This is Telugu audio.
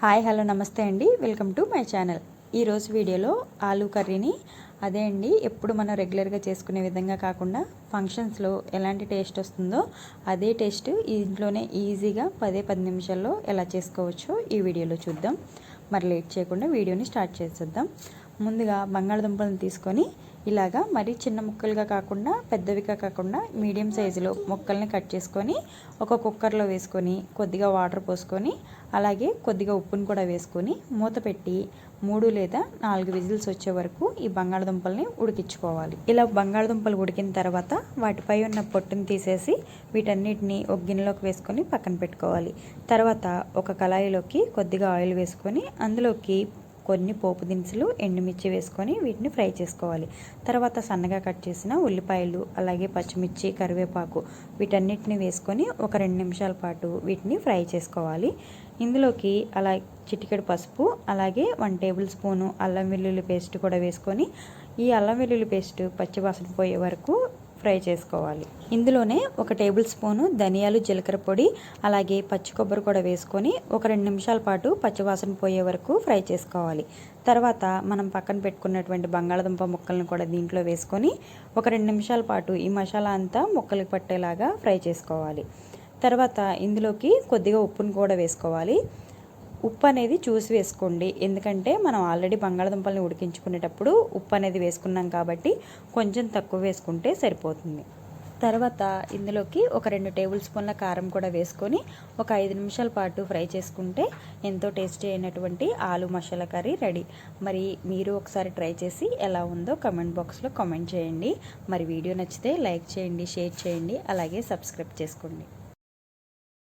హాయ్ హలో నమస్తే అండి. Welcome to my channel. ఈరోజు వీడియోలో ఆలూ కర్రీని అదే అండి. ఎప్పుడు మనం రెగ్యులర్గా చేసుకునే విధంగా కాకుండా ఫంక్షన్స్లో ఎలాంటి టేస్ట్ వస్తుందో అదే టేస్ట్ ఇంట్లోనే ఈజీగా పదే పది నిమిషాల్లో ఎలా చేసుకోవచ్చో ఈ వీడియోలో చూద్దాం. మరి లేట్ చేయకుండా వీడియోని స్టార్ట్ చేసేద్దాం. ముందుగా బంగాళదుంపలను తీసుకొని ఇలాగా మరీ చిన్న ముక్కలుగా కాకుండా పెద్దవిగా కాకుండా మీడియం సైజులో ముక్కల్ని కట్ చేసుకొని ఒక కుక్కర్లో వేసుకొని కొద్దిగా వాటర్ పోసుకొని అలాగే కొద్దిగా ఉప్పును కూడా వేసుకొని మూత పెట్టి మూడు లేదా నాలుగు విజిల్స్ వచ్చే వరకు ఈ బంగాళదుంపల్ని ఉడికించుకోవాలి. ఇలా బంగాళదుంపలు ఉడికిన తర్వాత వాటిపై ఉన్న పొట్టుని తీసేసి వీటన్నిటిని ఒక గిన్నెలోకి వేసుకొని పక్కన పెట్టుకోవాలి. తర్వాత ఒక కళాయిలోకి కొద్దిగా ఆయిల్ వేసుకొని అందులోకి కొన్ని పోపు దినుసులు ఎండుమిర్చి వేసుకొని వీటిని ఫ్రై చేసుకోవాలి. తర్వాత సన్నగా కట్ చేసిన ఉల్లిపాయలు అలాగే పచ్చిమిర్చి కరివేపాకు వీటన్నిటిని వేసుకొని ఒక రెండు నిమిషాల పాటు వీటిని ఫ్రై చేసుకోవాలి. ఇందులోకి అలా చిటికెడు పసుపు అలాగే వన్ టేబుల్ స్పూను అల్లం వెల్లుల్లి పేస్ట్ కూడా వేసుకొని ఈ అల్లం వెల్లుల్లి పేస్ట్ పచ్చివాసన పోయే వరకు ఫ్రై చేసుకోవాలి. ఇందులోనే ఒక టేబుల్ స్పూను ధనియాలు జీలకర్ర పొడి అలాగే పచ్చి కొబ్బరి కూడా వేసుకొని ఒక రెండు నిమిషాల పాటు పచ్చివాసన పోయే వరకు ఫ్రై చేసుకోవాలి. తర్వాత మనం పక్కన పెట్టుకున్నటువంటి బంగాళదుంప ముక్కలను కూడా దీంట్లో వేసుకొని ఒక రెండు నిమిషాల పాటు ఈ మసాలా అంతా ముక్కలకు పట్టేలాగా ఫ్రై చేసుకోవాలి. తర్వాత ఇందులోకి కొద్దిగా ఉప్పును కూడా వేసుకోవాలి. ఉప్పు అనేది చూసి వేసుకోండి. ఎందుకంటే మనం ఆల్రెడీ బంగాళదుంపల్ని ఉడికించుకునేటప్పుడు ఉప్పు అనేది వేసుకున్నాం కాబట్టి కొంచెం తక్కువ వేసుకుంటే సరిపోతుంది. తర్వాత ఇందులోకి ఒక రెండు టేబుల్ స్పూన్ల కారం కూడా వేసుకొని ఒక ఐదు నిమిషాల పాటు ఫ్రై చేసుకుంటే ఎంతో టేస్టీ అయినటువంటి ఆలు మసాలా కర్రీ రెడీ. మరి మీరు ఒకసారి ట్రై చేసి ఎలా ఉందో కమెంట్ బాక్స్లో కామెంట్ చేయండి. మరి వీడియో నచ్చితే లైక్ చేయండి షేర్ చేయండి అలాగే సబ్స్క్రైబ్ చేసుకోండి.